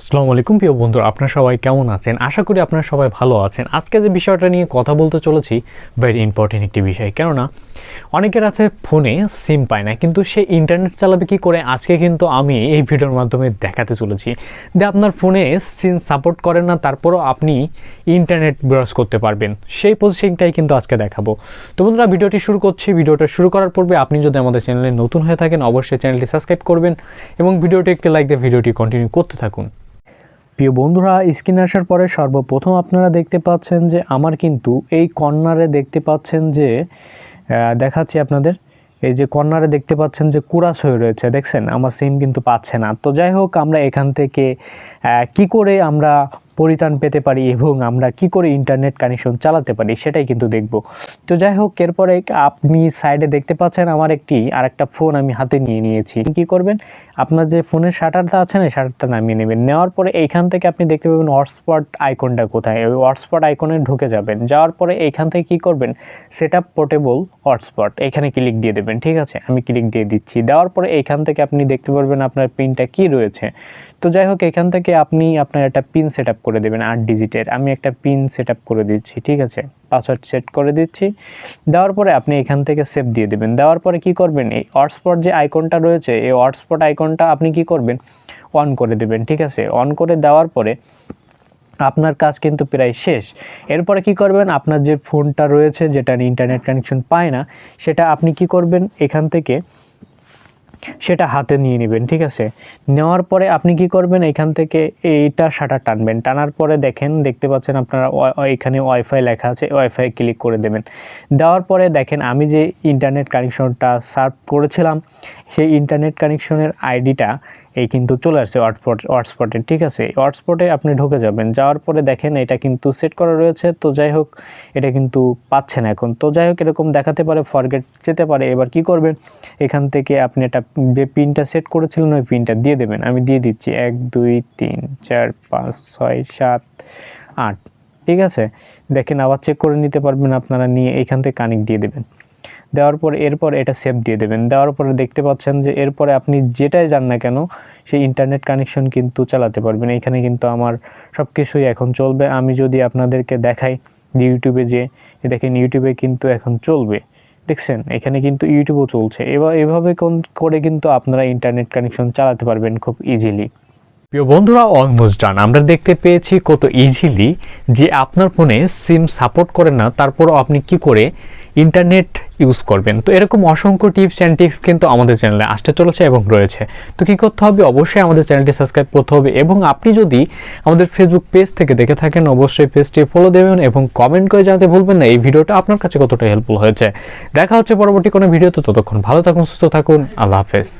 আসসালামু আলাইকুম প্রিয় বন্ধু আপনারা সবাই কেমন আছেন? আশা করি আপনারা সবাই ভালো আছেন। আজকে যে বিষয়টা নিয়ে কথা বলতে চলেছি ভেরি ইম্পর্টেন্ট একটি বিষয়। কেননা, অনেকের আছে ফোনে সিম পায় না, কিন্তু সে ইন্টারনেট চালাবে কি করে? আজকে কিন্তু আমি এই ভিডিওর মাধ্যমে দেখাতে চলেছি যে আপনার ফোনে সিম সাপোর্ট করে না, তারপরও আপনি ইন্টারনেট ব্রাউজ করতে পারবেন। সেই পজিশনটাই কিন্তু আজকে দেখাবো। তো বন্ধুরা, ভিডিওটি শুরু করছি। ভিডিওটা শুরু করার পূর্বে আপনি যদি আমাদের চ্যানেলে নতুন হয়ে থাকেন, অবশ্যই চ্যানেলটি সাবস্ক্রাইব করবেন এবং ভিডিওটি একটি লাইক দিয়ে ভিডিওটি কন্টিনিউ করতে থাকুন। প্রিয় বন্ধুরা, স্ক্রিনে আসার পরে সর্বপ্রথম আপনারা দেখতে পাচ্ছেন যে আমার কিন্তু এই কর্নারে দেখতে পাচ্ছেন যে দেখাচ্ছি আপনাদের, এই যে কর্নারে দেখতে পাচ্ছেন যে কুরাস হয়ে রয়েছে, দেখছেন? আমার সিম কিন্তু পাচ্ছে না। তো যাই হোক, আমরা এখান থেকে কি করে আমরা পরিত্রাণ পেতে পারি এবং আমরা কি করে ইন্টারনেট কানেকশন চালাতে পারি সেটাই কিন্তু দেখব। তো যাই হোক, এরপরে আপনি সাইডে দেখতে পাচ্ছেন আমার একটি আরেকটা ফোন আমি হাতে নিয়ে নিয়েছি। কি করবেন? আপনার যে ফোনের শাটারটা আছে না শাটারটা নামিয়ে নেবেন। নেওয়ার পরে এইখান থেকে আপনি দেখতে পাবেন হটস্পট আইকনটা কোথায়। ওই হটস্পট আইকনে ঢুকে যাবেন। যাওয়ার পরে এইখান থেকে কি করবেন? সেট আপ পোর্টেবল হটস্পট এখানে ক্লিক দিয়ে দেবেন, ঠিক আছে? আমি ক্লিক দিয়ে দিচ্ছি। দেওয়ার পরে এইখান থেকে আপনি দেখতে পারবেন আপনার পিনটা কি রয়েছে। তো যাই হোক, এখান থেকে আপনি আপনার একটা পিন সেট করে দেবেন আট ডিজিটের। আমি একটা পিন সেট করে দিচ্ছি, ঠিক আছে? পাসওয়ার্ড সেট করে দিচ্ছি। দেওয়ার পরে আপনি এখান থেকে সেভ দিয়ে দেবেন। দেওয়ার পরে কি করবেন? এই হটস্পট যে আইকনটা রয়েছে, এই হটস্পট আইকনটা আপনি কি করবেন? অন করে দেবেন, ঠিক আছে? অন করে দেওয়ার পরে আপনার কাজ কিন্তু প্রায় শেষ। এরপরে কি করবেন? আপনার যে ফোনটা রয়েছে, যেটা ইন্টারনেট কানেকশন পায় না, সেটা আপনি কি করবেন? এখান থেকে সেটা হাতে নিয়ে নেবেন, ঠিক আছে? নেওয়ার পরে আপনি কি করবেন? এখান থেকে এইটা শাটার টানবেন। টানার পরে দেখেন, দেখতে পাচ্ছেন আপনারা এখানে ওয়াইফাই লেখা আছে, ওয়াইফাই ক্লিক করে দেবেন। দেওয়ার পরে দেখেন, আমি যে ইন্টারনেট কানেকশনটা সার্ভ করেছিলাম, সেই ইন্টারনেট কানেকশনের আইডিটা এই কিন্তু চলে আসছে হটস্পট হটস্পটে ঠিক আছে? হটস্পটে আপনি ঢুকে যাবেন, যাওয়ার পরে দেখেন এটা কিন্তু সেট করা রয়েছে, তো যাই হোক, এটা কিন্তু পাচ্ছে না এখন। তো যাই হোক, এরকম দেখাতে পারে ফরগেট যেতে পারে, এবার কি করবেন? এখান থেকে আপনি একটা যে পিনটা সেট করেছিলেন, ওই পিনটা দিয়ে দেবেন। আমি দিয়ে দিচ্ছি, এক, দুই, তিন, চার, পাঁচ, ছয়, সাত, আট, ঠিক আছে? দেখেন আবার চেক করে নিতে পারবেন, আপনারা নিয়ে এখান থেকে কানেক্ট দিয়ে দেবেন। দেওয়ার পর এরপর এটা সেভ দিয়ে দেবেন। দেওয়ার পরে দেখতে পাচ্ছেন যে এরপরে আপনি যেটাই যান না কেন, সেই ইন্টারনেট কানেকশন কিন্তু চালাতে পারবেন। এখানে কিন্তু আমার সব কিছুই এখন চলবে। আমি যদি আপনাদেরকে দেখাই ইউটিউবে যে দেখেন ইউটিউবে কিন্তু এখন চলবে। দেখছেন? এখানে কিন্তু ইউটিউবও চলছে। এবার এভাবে কোন- করে কিন্তু আপনারা ইন্টারনেট কানেকশন চালাতে পারবেন খুব ইজিলি প্রিয় বন্ধুরা অলমোস্ট ডান আমরা দেখতে পেয়েছি কত ইজিলি যে আপনার ফোনে সিম সাপোর্ট করে না, তারপরও আপনি কি করে ইন্টারনেট ইউজ করবেন। তো এরকম অসংখ্য টিপস অ্যান্ড টিক্স কিন্তু আমাদের চ্যানেলে আসতে চলেছে এবং রয়েছে। তো কী করতে হবে? অবশ্যই আমাদের চ্যানেলটি সাবস্ক্রাইব করতে হবে এবং আপনি যদি আমাদের ফেসবুক পেজ থেকে দেখে থাকেন, অবশ্যই পেজটি ফলো দেবেন এবং কমেন্ট করে জানাতে ভুলবেন না। এই ভিডিওটা আপনার কাছে কতটা হেল্পফুল হয়েছে। দেখা হচ্ছে পরবর্তী কোনো ভিডিওতে ততক্ষণ ভালো থাকুন, সুস্থ থাকুন। আল্লাহ হাফেজ।